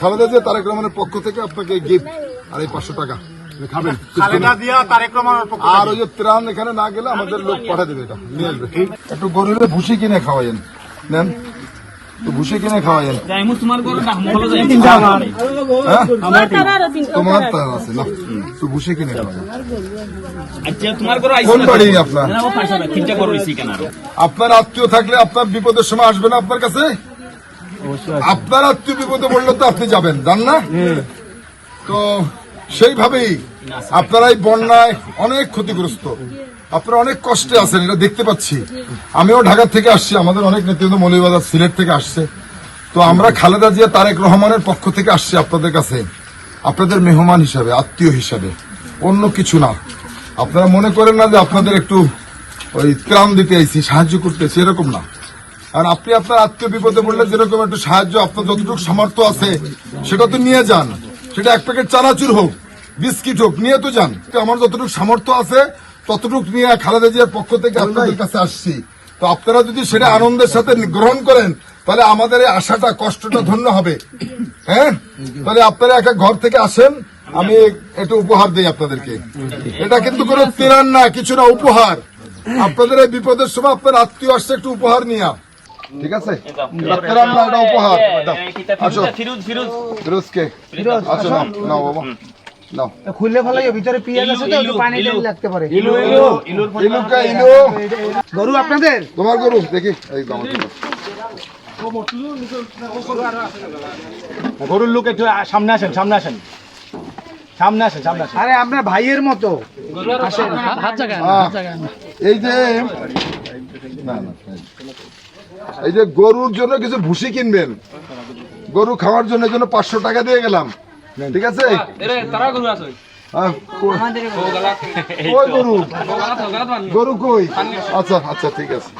খালেদা জিয়া তারেক রহমানের পক্ষ থেকে আপনাকে গিফট আর এই পাঁচশো টাকা। খাবেন আর ওই যে ত্রাণ এখানে না গেলে আমাদের লোক পাঠা দেবে এটা নিয়ে আসবে। একটু গরুরে ভুসি কিনে খাওয়াইন নেন। ভুসি কিনে খাওয়াইন তোমার হ্যাঁ? চিন্তা তার আছে না একটু ভুসি কিনে খাওয়াইন আচ্ছা তোমার কোন বাড়ি আপনার আত্মীয় থাকলে আপনার বিপদের সময় আসবে না আপনার কাছে? আপনার আত্মীয় বিপদে বললে তো আপনি যাবেন জান না? তো সেইভাবেই আপনারা এই বন্যায় অনেক ক্ষতিগ্রস্ত। আপনারা অনেক কষ্টে আছেন এটা দেখতে পাচ্ছি। আমিও ঢাকা থেকে আসছি আমাদের অনেক নেতৃত্ব মৌলবাজার সিলেট থেকে আসছে। তো আমরা খালেদা জিয়া তারেক রহমানের পক্ষ থেকে আসছি আপনাদের কাছে। আপনাদের মেহমান হিসাবে আত্মীয় হিসাবে অন্য কিছু না। আপনারা মনে করেন না যে আপনাদের একটু ওই ত্রাণ দিতে আইছি সাহায্য করতেছি এরকম না। আর আপনি আপনার আত্মীয় বিপদে পড়লে যেরকম একটু সাহায্য আপনার যতটুকু সামর্থ্য আছে সেটা তো নিয়ে যান। সেটা এক প্যাকেট চানাচুর হোক বিস্কিট হোক নিয়ে তো যান। আমার যতটুকু সামর্থ্য আছে ততটুকু নিয়ে খালেদা জিয়ার পক্ষ থেকে আপনাদের কাছে আসছি। তো আপনারা যদি সেটা আনন্দের সাথে গ্রহণ করেন তাহলে আমাদের এই আশাটা কষ্টটা ধন্য হবে। হ্যাঁ? তাহলে আপনারা একটা ঘর থেকে আসেন আমি একটু উপহার দিই আপনাদেরকে। এটা কিন্তু কোনো তিরান না কিছু না উপহার। আপনাদের এই বিপদের সময় আপনার আত্মীয় আসছে একটু উপহার নিয়া ঠিক আছে? এটা উপহার। আসো। ফিরুজ ফিরুজ। ফিরোজকে। আচ্ছা নাও। নাও বাবা। নাও। খুললে ফেলাই ভিতরে পিঁয়াজ আছে তো পানি টানি লাগতে পারে। ইলু ইলু ইলুর ইলুকা ইলু। গরু আপনাদের? তোমার গরু দেখি। এই দাও গরুর লোক একটু সামনে আসেন সামনে আসেন। সামনে আসেন সামনে আসেন। আরে আপনার ভাইয়ের মতো। আহ, এই যে না, না, এই যে গরুর জন্য কিছু ভুসি কিনবেন। গরু খাওয়ার জন্য জন্য পাঁচশো টাকা দিয়ে গেলাম। ঠিক আছে? গরু? গরু কই? আচ্ছা আচ্ছা ঠিক আছে।